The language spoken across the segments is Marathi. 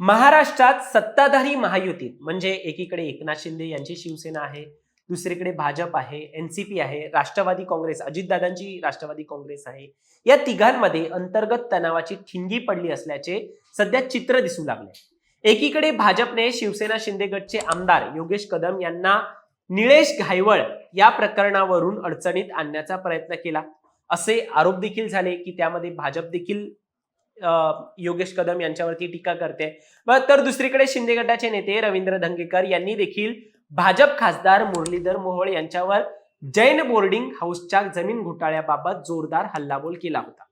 महाराष्ट्रात सत्ताधारी महायुतीत म्हणजे एकीकडे एकनाथ शिंदे यांची शिवसेना आहे दुसरीकडे भाजप आहे एनसीपी आहे राष्ट्रवादी काँग्रेस अजितदादांची राष्ट्रवादी काँग्रेस आहे. या तिघांमध्ये अंतर्गत तणावाची ठिणगी पडली असल्याचे सध्या चित्र दिसू लागले. एकीकडे भाजपने शिवसेना शिंदे गटचे आमदार योगेश कदम यांना निळेश घायवळ या प्रकरणावरून अडचणीत आणण्याचा प्रयत्न केला. असे आरोप देखील झाले की त्यामध्ये भाजप देखील योगेश कदम यांच्यावरती टीका करते. तर दुसरीकडे शिंदे गटाचे नेते रवींद्र धंगेकर यांनी देखील भाजप खासदार मुरलीधर मोहोळ यांच्यावर जैन बोर्डिंग हाऊसच्या जमीन घोटाळ्याबाबत जोरदार हल्लाबोल केला होता.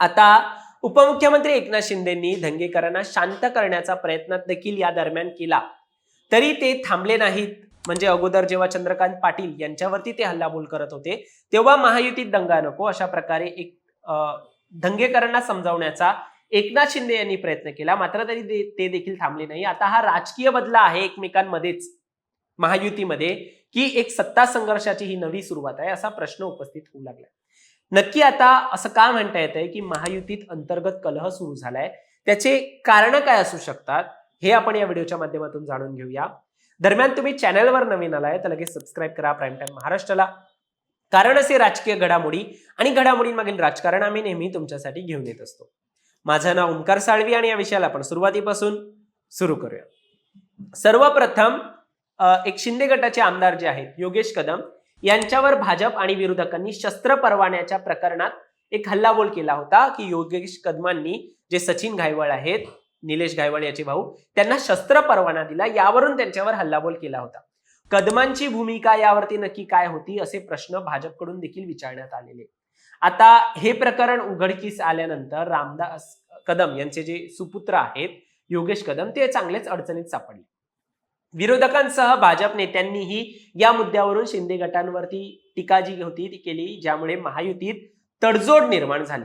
आता उपमुख्यमंत्री एकनाथ शिंदेंनी धंगेकरांना शांत करण्याचा प्रयत्न देखील या दरम्यान केला. तरी ते थांबले नाहीत. म्हणजे अगोदर जेव्हा चंद्रकांत पाटील यांच्यावरती ते हल्लाबोल करत होते तेव्हा महायुतीत दंगा नको अशा प्रकारे एक दंगेकरांना धंगेकरांना समजावण्याचा एकनाथ शिंदे यांनी प्रयत्न केला. मात्र तरी ते- ते देखील थांबले नाही. आता हा राजकीय बदला आहे एकमेकांमध्येच महायुतीमध्ये की एक सत्ता संघर्षाची ही नवी सुरुवात आहे असा प्रश्न उपस्थित होऊ लागला. नक्की आता असं का म्हणता येत आहे की महायुतीत अंतर्गत कलह सुरू झालाय? त्याचे कारण काय असू शकतात? हे आपण या व्हिडिओच्या माध्यमातून जाणून घेऊया. दरम्यान तुम्ही चॅनलवर नवीन आलाय तर लगेच सबस्क्राईब करा. प्राईम टाइम महाराष्ट्राला कारण असे राजकीय घडामोडी आणि घडामोडींमागील राजकारण आम्ही नेहमी तुमच्यासाठी घेऊन येत असतो. माझं नाव ओंकार साळवी आणि या विषयाला आपण सुरुवातीपासून सुरू करूया. सर्वप्रथम एक शिंदे गटाचे आमदार जे आहेत योगेश कदम यांच्यावर भाजप आणि विरोधकांनी शस्त्र परवान्याच्या प्रकरणात एक हल्लाबोल केला होता की योगेश कदमांनी जे सचिन घायवळ आहेत निलेश घायवळ याचे भाऊ त्यांना शस्त्र परवाना दिला यावरून त्यांच्यावर हल्लाबोल केला होता. कदमांची भूमिका यावरती नक्की काय होती असे प्रश्न भाजपकडून देखील विचारण्यात आलेले. आता हे प्रकरण उघडकीस आल्यानंतर रामदास कदम यांचे जे सुपुत्र आहेत योगेश कदम ते चांगलेच अडचणीत सापडले. विरोधकांसह भाजप नेत्यांनीही या मुद्द्यावरून शिंदे गटांवरती टीका जी होती ती केली ज्यामुळे महायुतीत तडजोड निर्माण झाली.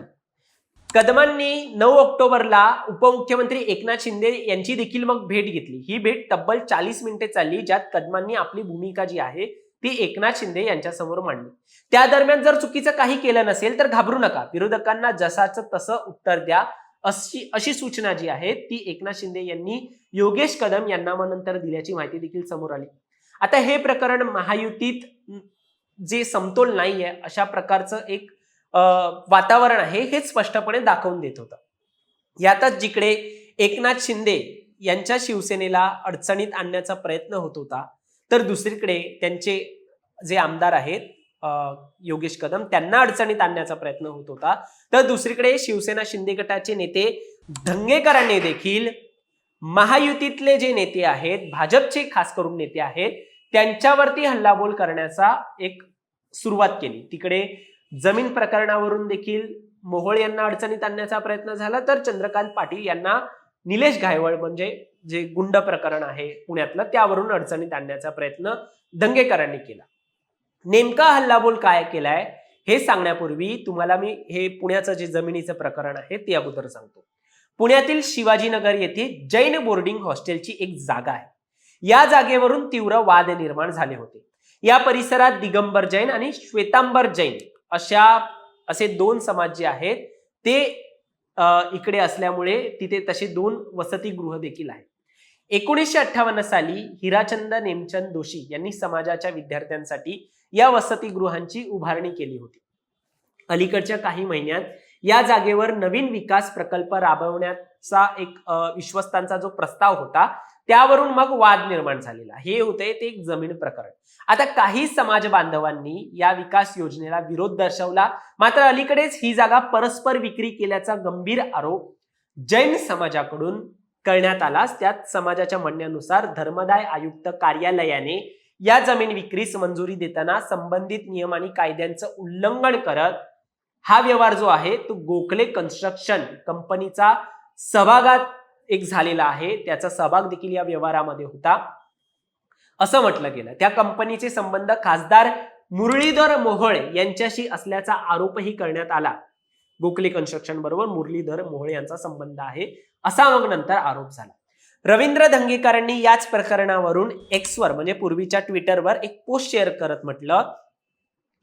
कदमांनी नऊ ऑक्टोबरला उपमुख्यमंत्री एकनाथ शिंदे यांची देखील मग भेट घेतली. ही भेट तब्बल चाळीस मिनिटे चालली ज्यात कदमांनी आपली भूमिका जी आहे ती एकनाथ शिंदे यांच्यासमोर मांडली. त्या दरम्यान जर चुकीचं काही केलं नसेल तर घाबरू नका. विरोधकांना जसाचं तसं उत्तर द्या. अशी अशी सूचना जी आहे ती एकनाथ शिंदे यांनी योगेश कदम यांना मग नंतर दिल्याची माहिती देखील समोर आली. आता हे प्रकरण महायुतीत जे समतोल नाहीये अशा प्रकारचं एक वातावरण आहे हे स्पष्टपणे दाखवून देत होतं. यातच जिकडे एकनाथ शिंदे यांच्या शिवसेनेला अडचणीत आणण्याचा प्रयत्न होत होता तर दुसरीकडे त्यांचे जे आमदार आहेत योगेश कदम त्यांना अडचणीत आणण्याचा प्रयत्न होत होता. तर दुसरीकडे शिवसेना शिंदे गटाचे नेते धंगेकरांनी देखील महायुतीतले जे नेते आहेत भाजपचे खास करून नेते आहेत त्यांच्यावरती हल्लाबोल करण्याचा एक सुरुवात केली. तिकडे जमीन प्रकरणावरून देखील मोहोळ यांना अडचणीत आणण्याचा प्रयत्न झाला तर चंद्रकांत पाटील यांना निलेश घायवळ म्हणजे जे गुंड प्रकरण आहे पुण्यातलं त्यावरून अडचणीत आणण्याचा प्रयत्न दंगेकरांनी केला. नेमका हल्लाबोल काय केलाय हे सांगण्यापूर्वी तुम्हाला मी हे पुण्याचं जे जमिनीचं प्रकरण आहे ते अगोदर सांगतो. पुण्यातील शिवाजीनगर येथे जैन बोर्डिंग हॉस्टेलची एक जागा आहे. या जागेवरून तीव्र वाद निर्माण झाले होते. या परिसरात दिगंबर जैन आणि श्वेतांबर जैन अशा असे दोन समाज जे आहेत ते इकडे असल्यामुळे तिथे तसे दोन वसतिगृह देखील आहेत. एकोणीसशे अठ्ठावन्न साली हिराचंद नेमचंद दोशी यांनी समाजाच्या विद्यार्थ्यांसाठी या वसतिगृहांची उभारणी केली होती. अलीकडच्या काही महिन्यात या जागेवर नवीन विकास प्रकल्प राबवण्याचा एक विश्वस्तांचा जो प्रस्ताव होता त्यावरून मग वाद निर्माण झालेला. हे होते ते एक जमीन प्रकरण. आता काही समाज बांधवांनी या विकास योजनेला विरोध दर्शवला. मात्र अलीकडेच ही जागा परस्पर विक्री केल्याचा गंभीर आरोप जैन समाजाकडून करण्यात आलाच. त्यात समाजाच्या म्हणण्यानुसार धर्मदाय आयुक्त कार्यालयाने या जमीन विक्रीस मंजुरी देताना संबंधित नियम आणि कायद्यांचं उल्लंघन करत हा व्यवहार जो आहे तो गोखले कन्स्ट्रक्शन कंपनीचा सभागात एक झालेला आहे. त्याचा सहभाग देखील या व्यवहारामध्ये होता. असं म्हटलं गेलं. त्या कंपनीचे संबंध खासदार मुरलीधर मोहोळे यांच्याशी असल्याचा आरोपही करण्यात आला. गोखले कन्स्ट्रक्शन बरोबर मुरलीधर मोहळे यांचा संबंध आहे. असा मग नंतर आरोप झाला. रवींद्र धंगेकरांनी याच प्रकरणावरून एक्सवर म्हणजे पूर्वीच्या ट्विटरवर एक पोस्ट शेअर करत म्हटलं.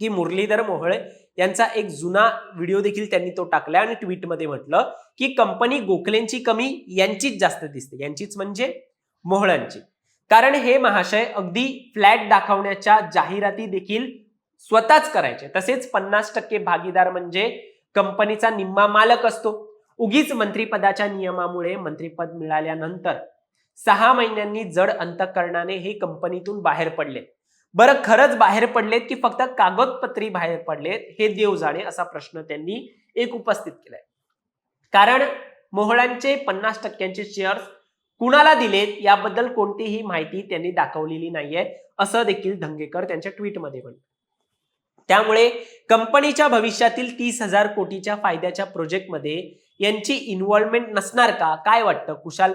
की मुरलीधर मोहळे यांचा एक जुना व्हिडिओ देखील त्यांनी तो टाकला आणि ट्विटमध्ये म्हटलं की कंपनी गोखलेंची कमी यांचीच जास्त दिसते. यांचीच म्हणजे मोहळांची कारण हे महाशय अगदी फ्लॅट दाखवण्याच्या जाहिराती देखील स्वतःच करायचे. तसेच पन्नास टक्के भागीदार म्हणजे कंपनीचा निम्मा मालक असतो. उगीच मंत्रिपदाच्या नियमामुळे मंत्रिपद मिळाल्यानंतर सहा महिन्यांनी जड अंतकरणाने हे कंपनीतून बाहेर पडले. बरं खरंच बाहेर पडलेत की फक्त कागदपत्री बाहेर पडलेत? हे देव जाणे असा प्रश्न त्यांनी एक उपस्थित केलाय. कारण मोहळांचे पन्नास टक्क्यांचे शेअर्स कुणाला दिलेत याबद्दल कोणतीही माहिती त्यांनी दाखवलेली नाहीये असं देखील धंगेकर त्यांच्या ट्विटमध्ये म्हणतात. त्यामुळे कंपनीच्या भविष्यातील तीस हजार कोटीच्या फायद्याच्या प्रोजेक्टमध्ये यांची इन्व्हॉल्वमेंट नसणार का? काय वाटतं? कुशाल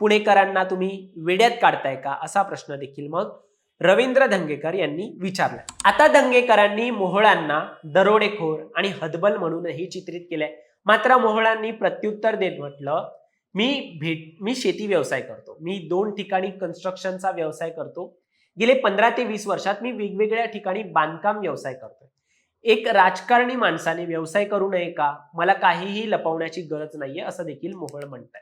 पुणेकरांना तुम्ही वेड्यात काढताय का? असा प्रश्न देखील मग रवींद्र धंगेकर यांनी विचारला. आता धंगेकरांनी मोहळांना दरोडेखोर आणि हदबल म्हणूनही चित्रित केलंय. मात्र मोहळांनी प्रत्युत्तर देत म्हटलं मी भेट मी शेती व्यवसाय करतो. मी दोन ठिकाणी कन्स्ट्रक्शनचा व्यवसाय करतो. गेले पंधरा ते वीस वर्षात मी वेगवेगळ्या ठिकाणी बांधकाम व्यवसाय करतोय. एक राजकारणी माणसाने व्यवसाय करू नये का? मला काहीही लपवण्याची गरज नाहीये असं देखील मोहळ म्हणतात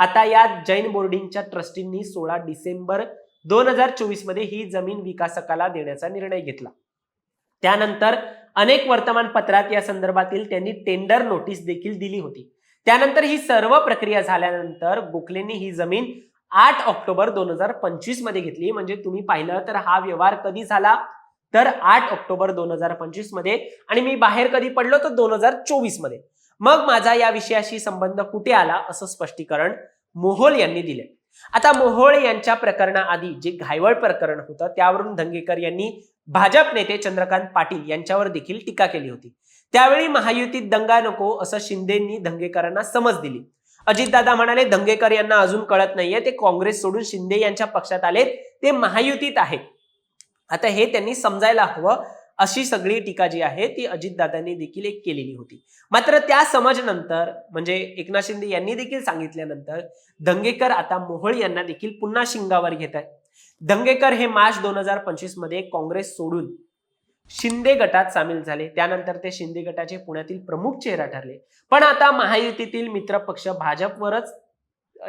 आता या जैन बोर्डिंगच्या ट्रस्टींनी सोळा डिसेंबर दोन हजार चोवीसमध्ये ही जमीन विकासकाला देण्याचा निर्णय घेतला. त्यानंतर अनेक वर्तमानपत्रात या संदर्भातील त्यांनी टेंडर नोटीस देखील दिली होती. त्यानंतर ही सर्व प्रक्रिया झाल्यानंतर गोखलेंनी ही जमीन आठ ऑक्टोबर दोन हजार पंचवीसमध्ये घेतली. म्हणजे तुम्ही पाहिलं तर हा व्यवहार कधी झाला? तर आठ ऑक्टोबर दोन हजार पंचवीसमध्ये आणि मी बाहेर कधी पडलो तर दोन हजार चोवीसमध्ये मग माझा या विषयाशी संबंध कुठे आला असं स्पष्टीकरण मोहोल यांनी दिले. आता मोहोळ यांच्या प्रकरणाआधी जे घायवळ प्रकरण होतं त्यावरून धंगेकर यांनी भाजप नेते चंद्रकांत पाटील यांच्यावर देखील टीका केली होती. त्यावेळी महायुतीत दंगा नको असं शिंदेंनी धंगेकरांना समज दिली. अजितदादा म्हणाले धंगेकर यांना अजून कळत नाहीये ते काँग्रेस सोडून शिंदे यांच्या पक्षात आलेत ते महायुतीत आहेत. आता हे त्यांनी समजायला हवं. अशी सगळी टीका जी आहे ती अजितदादांनी देखील एक केलेली होती. मात्र त्या समजनंतर म्हणजे एकनाथ शिंदे यांनी देखील सांगितल्यानंतर दंगेकर आता मोहोळ यांना देखील पुन्हा शिंगावर घेत आहेत. दंगेकर हे मार्च दोन हजार पंचवीसमध्ये काँग्रेस सोडून शिंदे गटात सामील झाले. त्यानंतर ते शिंदे गटाचे पुण्यातील प्रमुख चेहरा ठरले. पण आता महायुतीतील मित्र पक्ष भाजपवरच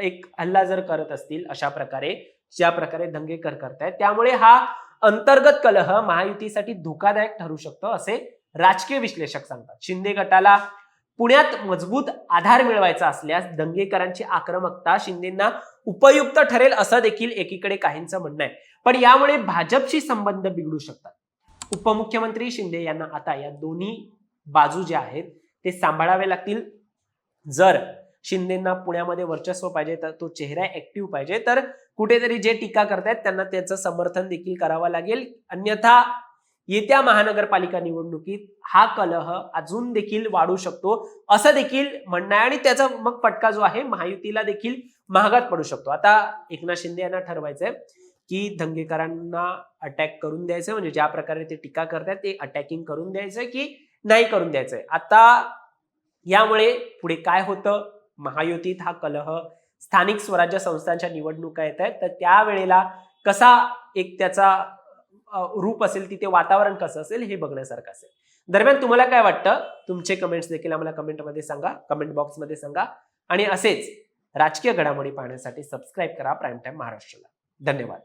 एक हल्ला जर करत असतील अशा प्रकारे ज्या प्रकारे दंगेकर करतायत त्यामुळे हा अंतर्गत कलह महायुतीसाठी धोकादायक ठरू शकतो असे राजकीय विश्लेषक सांगतात. शिंदे गटाला पुण्यात मजबूत आधार मिळवायचा असल्यास दंगेकरांची आक्रमकता शिंदेना उपयुक्त ठरेल असं देखील एकीकडे काहींचं म्हणणं आहे. पण यामुळे भाजपशी संबंध बिघडू शकतात. उपमुख्यमंत्री शिंदे यांना आता या दोन्ही बाजू ज्या आहेत ते सांभाळावे लागतील. जर शिंदेना पुण्यामध्ये वर्चस्व पाहिजे तर तो चेहरा ऍक्टिव्ह पाहिजे तर कुठेतरी जे टीका करतायत त्यांना त्याचं समर्थन देखील करावं लागेल. अन्यथा येत्या महानगरपालिका निवडणुकीत हा कलह अजून देखील वाढू शकतो. असं देखील म्हणणं आहे आणि त्याचा मग फटका जो आहे महायुतीला देखील महागात पडू शकतो. आता एकनाथ शिंदे यांना ठरवायचंय की दंगेकरांना अटॅक करून द्यायचं म्हणजे ज्या प्रकारे ते टीका करतात ते अटॅकिंग करून द्यायचंय की नाही करून द्यायचंय. आता यामुळे पुढे काय होतं? महायुतीत हा कलह स्थानिक स्वराज्य संस्थांच्या निवडणुका येत आहेत. तर त्यावेळेला कसा एक त्याचा रूप असेल तिथे वातावरण कसं असेल हे बघण्यासारखं असेल. दरम्यान तुम्हाला काय वाटतं? तुमचे कमेंट्स देखील आम्हाला कमेंटमध्ये सांगा. कमेंट बॉक्समध्ये सांगा. आणि असेच राजकीय घडामोडी पाहण्यासाठी सबस्क्राईब करा. प्राईम टाईम महाराष्ट्राला. धन्यवाद.